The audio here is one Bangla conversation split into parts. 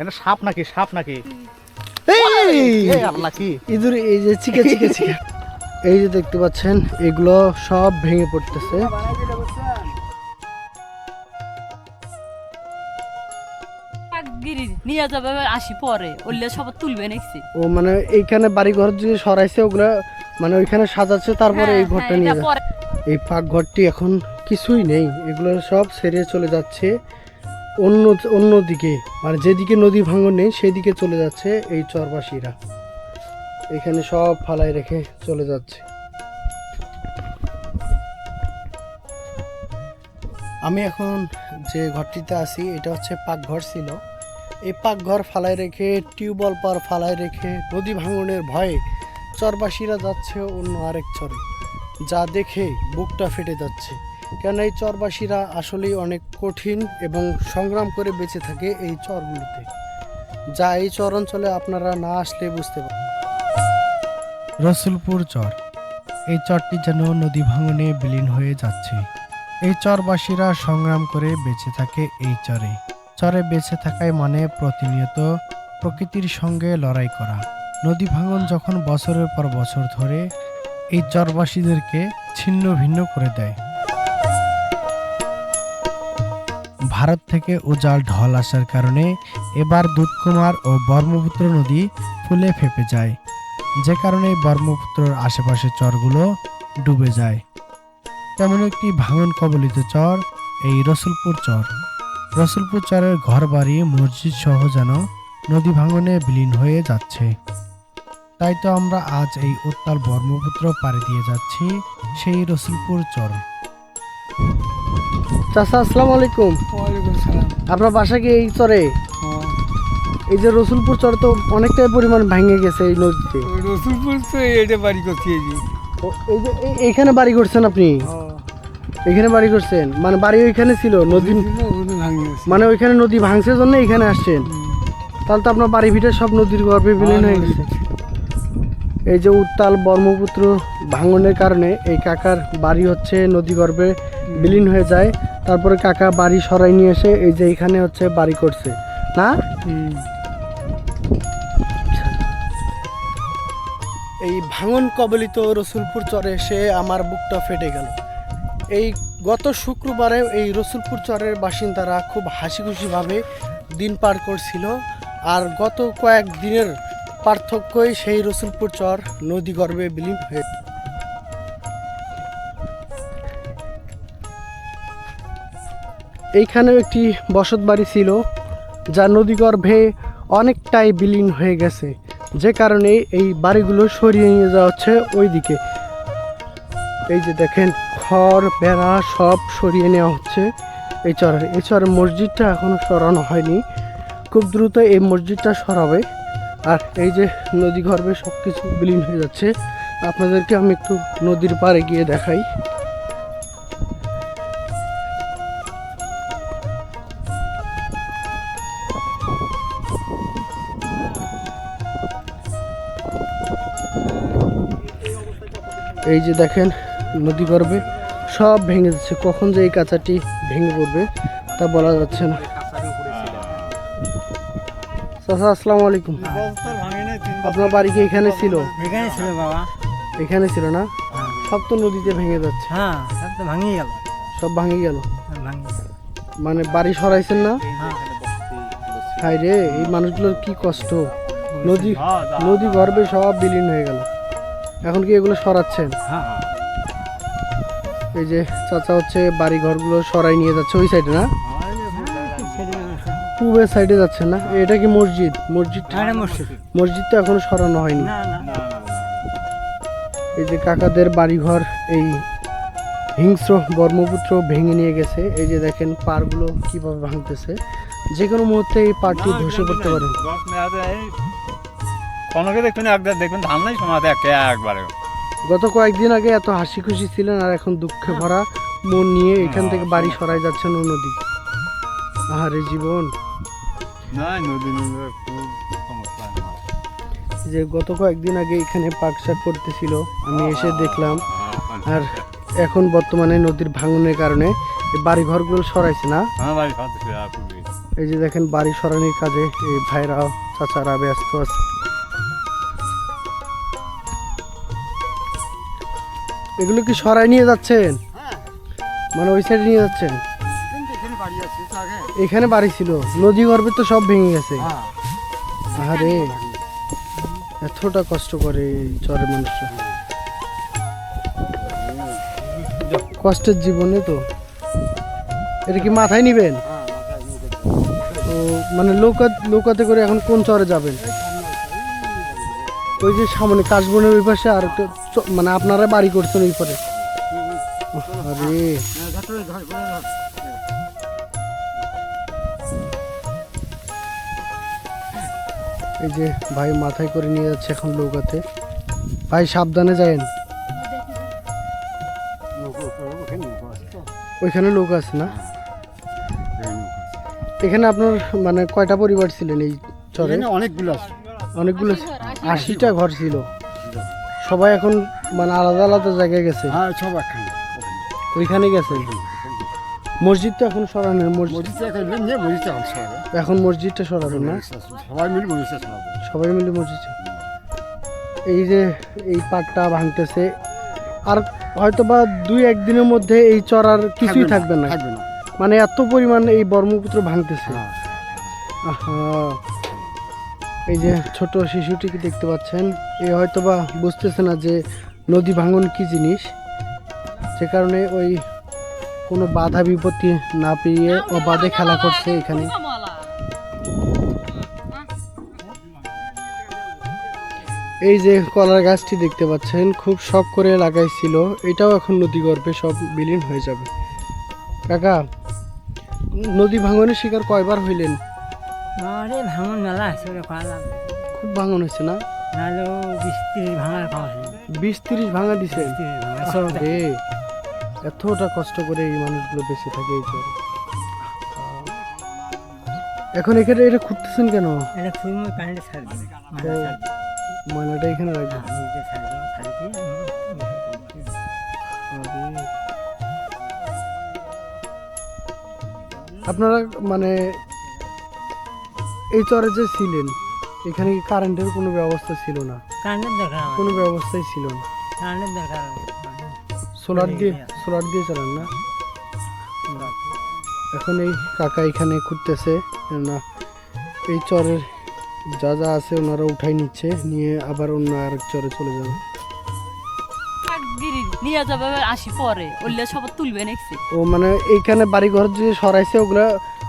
এটা সাপ নাকি সাপ নাকি? এই! এই আল্লাহ কি ইঁদুর এই যে চিকে চিকে চিকে এই যে দেখতে পাচ্ছেন এগুলো সব ভেঙে পড়তেছে। নিয়ে যাবে আসি পরে। ওইলে সব তুলবে নাকি? ও মানে এইখানে বাড়ি ঘর যে সরাইছে ওগুলো মানে ওইখানে সাজাচ্ছে তারপরে হ্যাঁ, এই ঘরটা নিয়ে যাচ্ছে এই পাক ঘরটি এখন কিছুই নেই। এগুলো সব সেরে চলে যাচ্ছে। অন্য অন্য দিকে মানে যেদিকে নদী ভাঙন নেই, সেদিকে চলে যাচ্ছে এই চরবাসীরা। এখানে সব ফালাই রেখে চলে যাচ্ছে। আমি এখন যে ঘরটিতে আছি, এটা হচ্ছে পাকঘর ছিল। এই পাকঘর ফালাই রেখে টিউবওয়েল পার ফালাই রেখে, নদী ভাঙনের ভয়ে চরবাসীরা যাচ্ছে অন্য আরেক চরে। যা দেখে বুকটা ফেটে যাচ্ছে। কেন এই চরবাসীরা আসলেই অনেক কঠিন এবং সংগ্রাম করে বেঁচে থাকে এই চরগুলোতে। যা এই চর অঞ্চলে আপনারা না আসলে বুঝতে পারেন রসুলপুর চর, এই চরটি যেন নদী ভাঙনে বিলীন হয়ে যাচ্ছে। এই চরবাসীরা সংগ্রাম করে বেঁচে থাকে এই চরে। চরে বেঁচে থাকায় মানে প্রতিনিয়ত প্রকৃতির সঙ্গে লড়াই করা। নদী ভাঙন যখন বছরের পর বছর ধরে, এই চরবাসীদেরকে ছিন্ন ভিন্ন করে দেয়। ভারত থেকে উজাল ঢল আসার কারণে এবার দুধকুমার ও ব্রহ্মপুত্র নদী ফুলে ফেপে যায়। যে কারণে ব্রহ্মপুত্রর আশেপাশের চরগুলো ডুবে যায়। তেমন একটি ভাঙন কবলিত চর এই রসুলপুর চর। রসুলপুর চরের ঘরবাড়ি, মসজিদ সহ যেন নদী ভাঙনে বিলীন হয়ে যাচ্ছে। তাই তো আমরা আজ এই উত্তাল ব্রহ্মপুত্র পাড়ি দিয়ে যাচ্ছি সেই রসুলপুর চর। চাচা আসসালামু আলাইকুম। আপনার বাসা কি এই চরে? এই যে রসুলপুর চর তো অনেকটাই পরিমাণ ভেঙে গেছে এই নদীতে। রসুলপুর তো এটা বাড়ি করছি এই যে। এইখানে বাড়ি করছেন আপনি? এখানে বাড়ি করছেন? মানে বাড়ি ওইখানে ছিল নদী মানে ওইখানে নদী ভাঙছে জন্য এখানে আসছেন। তাহলে তো আপনার বাড়ি ভিতরে সব নদীর গর্ভে বিলীন হয়ে গেছে। এই যে উত্তাল ব্রহ্মপুত্র ভাঙনের কারণে এই কাকার বাড়ি হচ্ছে নদী গর্ভে বিলীন হয়ে যায়। তারপরে কাকা বাড়ি সরাই নিয়ে এসে এই যে এখানে হচ্ছে বাড়ি করছে। না? এই ভাঙন কবলিত রসুলপুর চরে এসে আমার বুকটা ফেটে গেল। এই গত শুক্রবারে এই রসুলপুর চরের বাসিন্দারা খুব হাসি খুশিভাবে দিন পার করছিল। আর গত কয়েক দিনের পার্থক্যই সেই রসুলপুর চর, নদী গর্ভে বিলীন হয়ে এইখানেও একটি বসত বাড়ি ছিল, যা নদীগর্ভে অনেকটাই বিলীন হয়ে গেছে। যে কারণে এই বাড়িগুলো সরিয়ে নিয়ে যাওয়া হচ্ছে ওই দিকে এই যে দেখেন, খড়, বেড়া সব সরিয়ে নেওয়া হচ্ছে এই চরের। এই চরের মসজিদটা এখনও সরানো হয়নি। খুব দ্রুত এই মসজিদটা সরাবে। আর এই যে নদী গর্ভে সব কিছু বিলীন হয়ে যাচ্ছে। আপনাদেরকে আমি একটু নদীর পাড়ে গিয়ে দেখাই। এই যে দেখেন, নদী গর্ভে সব ভেঙে যাচ্ছে কখন যে এই কাঁচাটি ভেঙে পড়বে তা বলা যাচ্ছে না। চাচা আসসালামু আলাইকুম। আপনার বাড়ি কি এখানে ছিল? এখানে ছিল বাবা। এখানে ছিল না? সব তো নদীতে ভেঙে যাচ্ছে। হ্যাঁ সব তো ভাঙিয়ে গেল। সব ভাঙে গেল? ভাঙিয়ে গেল। মানে বাড়ি সরাইছেন না? হ্যাঁ হাই রে এই মানুষগুলোর কি কষ্ট? নদী নদী গর্ভে সব বিলীন হয়ে গেল। এখন কি এগুলো সরাচ্ছেন? হ্যাঁ এই যে চাচা হচ্ছে বাড়ি ঘরগুলো সরাই নিয়ে যাচ্ছে ওই সাইডে না? পূবের সাইডে যাচ্ছে না? এটা কি মসজিদ? মসজিদ হ্যাঁ মসজিদ মসজিদ। তো এখনও সরানো হয়নি। এই যে কাকাদের বাড়িঘর এই হিংস্র ব্রহ্মপুত্র ভেঙে নিয়ে গেছে। এই যে দেখেন পারগুলো কীভাবে ভাঙতেছে। যে কোনো মুহূর্তে এই পারটি ধসে পড়তে পারে। কনকে দেখবেন একবার দেখবেন ধান নাই শোনাতে একবারে। গত কয়েকদিন আগে এত হাসি খুশি ছিলেন আর এখন দুঃখে ভরা মন নিয়ে এখান থেকে বাড়ি সরাই যাচ্ছেন অন্যদিকে। আহারে জীবন। না নদী নদী খুব সমস্যা আমার। যে গত কয়েকদিন আগে এখানে পাকশাক করতেছিল আমি এসে দেখলাম। আর এখন বর্তমানে নদীর ভাঙনের কারণে বাড়ি ঘরগুলো সরাইছে না। বাড়ি এই যে দেখেন বাড়ি সরানির কাজে এই ভাইরা চাচারা ব্যস্ত আছে। এগুলো কি সরাই নিয়ে যাচ্ছেন? মানে ওই সাইডে নিয়ে যাচ্ছেন? এখানে বাড়ি ছিল। নদী গর্ভে তো সব ভেঙে গেছে। আরে এতটা কষ্ট করে চরের মানুষরা কষ্টের জীবনে তো। এটা কি মাথায় নিবেন? ও মানে নৌকা নৌকাতে করে এখন কোন চরে যাবেন? ওই যে সামনে কাশবনের ওই পাশে আর মানে আপনারা বাড়ি করছেন ওই পরে। আরে এই যে ভাই মাথায় করে নিয়ে যাচ্ছে এখন নৌকাতে। ভাই সাবধানে যায়েন। ওইখানে নৌকা আছে না? এখানে আপনার মানে কয়টা পরিবার ছিলেন এই চরে? অনেকগুলো আছে। অনেকগুলো আশিটা ঘর ছিল। সবাই এখন মানে আলাদা আলাদা জায়গায় গেছে? হ্যাঁ সব ওইখানে গেছে? মসজিদ তো এখন সরানোর মসজিদ। মসজিদটা এখন মসজিদটা এখন মসজিদটা সরানো না? সবাই মিলে মসজিদটা সরাবে। সবাই মিলে মসজিদ এই যে এই পাটটা ভাঙতেছে। আর হয়তো বা দুই একদিনের মধ্যে এই চরার কিছুই থাকবে না মানে এত পরিমাণ এই ব্রহ্মপুত্র ভাঙতেছে। হ্যাঁ। এই যে ছোট শিশুটিকে দেখতে পাচ্ছেন? এ হয়তো বা বুঝতেছে না যে নদী ভাঙন কি জিনিস। যে কারণে ওই কোনো বাধা বিপত্তি না পেরিয়ে অবাধে খেলা করছে এখানে। এই যে কলার গাছটি দেখতে পাচ্ছেন খুব শখ করে লাগাইছিল এটাও এখন নদী গর্ভে সব বিলীন হয়ে যাবে। কাকা নদী ভাঙনের শিকার কয়বার হইলেন? আরে ভাঙন মেলা আছে খুব ভাঙন হয়েছে না? বিশ তিরিশ বিশ তিরিশ ভাঙা দিছে? এতটা কষ্ট করে এই মানুষগুলো বেঁচে থাকে এই চরে। এখন এখানে এটা খুঁজতেছেন কেন? এটা মই কারেন্টে ছাড় দিবে ও। ছাড় দিবে। ময়লাটা এখানে রাখবেন। আমি যে ছাড় দেবো ছাড় দিয়ে আরে। আপনারা মানে এই চরে যে ছিলেন এখানে কি কারেন্টের কোনো ব্যবস্থা ছিল না? কারেন্টের দরকার কোনো ব্যবস্থাই ছিল না। কারেন্টের দরকার সোলার দিয়ে সোলার দিয়ে চালান না? এখন এই কাকা এখানে ঘুরতেছে না এই চরের যা যা আছে ওনারা উঠাই নিচ্ছে নিয়ে আবার অন্য আরেক চরে চলে যাবে। নিয়ে যাবে আসি পরে। ওইলে সব তুলবে নেক্সট ও মানে এইখানে বাড়ি ঘর যে সরাইছে ওগুলা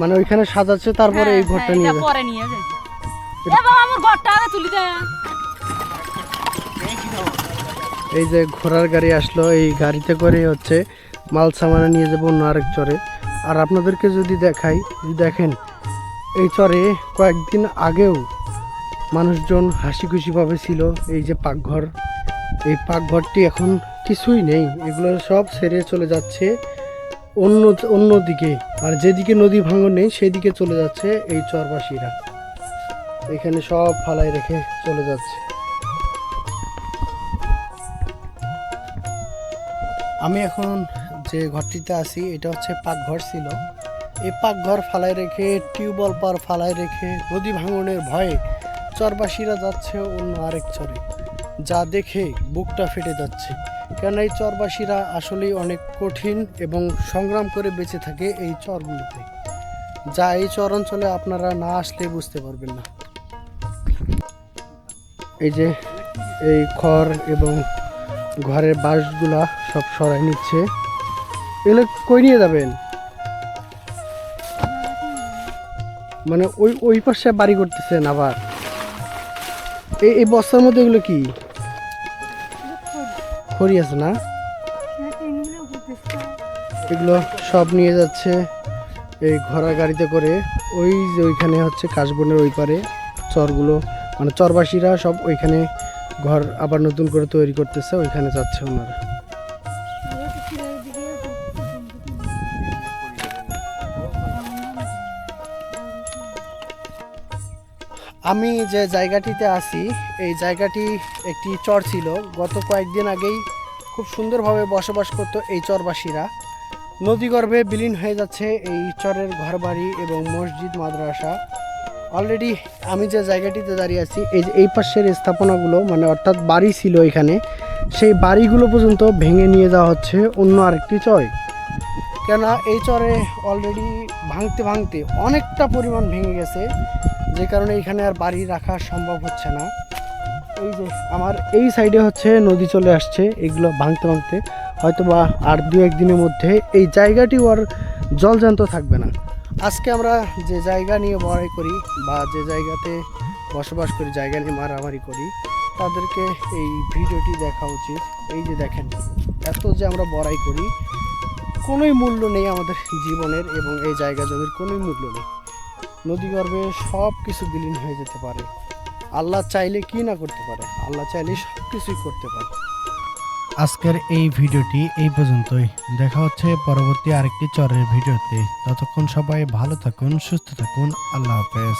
মানে ওইখানে সাজাচ্ছে তারপরে এই ঘরটা নিয়ে যাবে। পরে নিয়ে যাবে। আমার ঘরটা তুলি দে এই যে ঘোড়ার গাড়ি আসলো, এই গাড়িতে করে হচ্ছে মাল সামানা নিয়ে যাব অন্য আরেক চরে। আর আপনাদেরকে যদি দেখাই, যদি দেখেন, এই চরে কয়েকদিন আগেও মানুষজন হাসি খুশিভাবে ছিল, এই যে পাকঘর। এই পাকঘরটি এখন কিছুই নেই, এগুলো সব সেরে চলে যাচ্ছে অন্য অন্য দিকে আর যেদিকে নদী ভাঙন নেই, সেদিকে চলে যাচ্ছে এই চরবাসীরা। এখানে সব ফালাই রেখে চলে যাচ্ছে। আমি এখন যে ঘরটিতে আছি, এটা হচ্ছে পাকঘর ছিল। এই পাকঘর ফালাই রেখে টিউবওয়েল পার ফালাই রেখে, নদী ভাঙনের ভয়ে চরবাসীরা যাচ্ছে অন্য আরেক চরে। যা দেখে বুকটা ফেটে যাচ্ছে। কেন এই চরবাসীরা আসলেই অনেক কঠিন এবং সংগ্রাম করে বেঁচে থাকে এই চরগুলোতে? যা এই চর অঞ্চলে আপনারা না আসলে বুঝতে পারবেন না। এই যে এই খড় এবং ঘরের বাঁশগুলা সব সরাই নিচ্ছে। এগুলো কই নিয়ে যাবেন? মানে ওই ওই পাশে বাড়ি করতেছেন আবার? এই এই বস্তার মধ্যে এগুলো কি? খড়ি আছে না? এগুলো সব নিয়ে যাচ্ছে এই ঘোড়া গাড়িতে করে। ওই যে ওইখানে হচ্ছে কাশবনের ওই পারে চরগুলো। মানে চরবাসীরা সব ওইখানে ঘর আবার নতুন করে তৈরি করতেছে, ওইখানে যাচ্ছে ওনারা। আমি যে জায়গাটিতে আছি, এই জায়গাটি একটি চর ছিল। গত কয়েকদিন আগেই খুব সুন্দরভাবে বসবাস করতো এই চরবাসীরা। নদীগর্ভে বিলীন হয়ে যাচ্ছে এই চরের ঘরবাড়ি এবং মসজিদ, মাদ্রাসা। অলরেডি আমি যে জায়গাটিতে দাঁড়িয়ে আছি, এই যে এই পাশের স্থাপনাগুলো মানে অর্থাৎ বাড়ি ছিল এখানে, সেই বাড়িগুলো পর্যন্ত ভেঙে নিয়ে যাওয়া হচ্ছে অন্য আরেকটি চরে। কেননা এই চরে অলরেডি ভাঙতে ভাঙতে অনেকটা পরিমাণ ভেঙে গেছে, যে কারণে এখানে আর বাড়ি রাখা সম্ভব হচ্ছে না। এই যে আমার এই সাইডে হচ্ছে নদী চলে আসছে, এগুলো ভাঙতে ভাঙতে। হয়তো বা আর দু একদিনের মধ্যে এই জায়গাটিও আর জলজান্ত থাকবে না। আজকে আমরা যে জায়গা নিয়ে বড়াই করি বা যে জায়গাতে বসবাস করি, জায়গা নিয়ে মারামারি করি, তাদেরকে এই ভিডিওটি দেখা উচিত। এই যে দেখেন, এত যে আমরা বড়াই করি, কোনোই মূল্য নেই আমাদের জীবনের এবং এই জায়গা জমির কোনোই মূল্য নেই। নদীগর্ভে সব কিছু বিলীন হয়ে যেতে পারে। আল্লাহ চাইলে কি না করতে পারে? আল্লাহ চাইলে সব কিছুই করতে পারে। আজকের এই ভিডিওটি এই পর্যন্তই। দেখা হচ্ছে পরবর্তী আরেকটি চরের ভিডিওতে। ততক্ষণ সবাই ভালো থাকুন, সুস্থ থাকুন। আল্লাহ হাফেজ।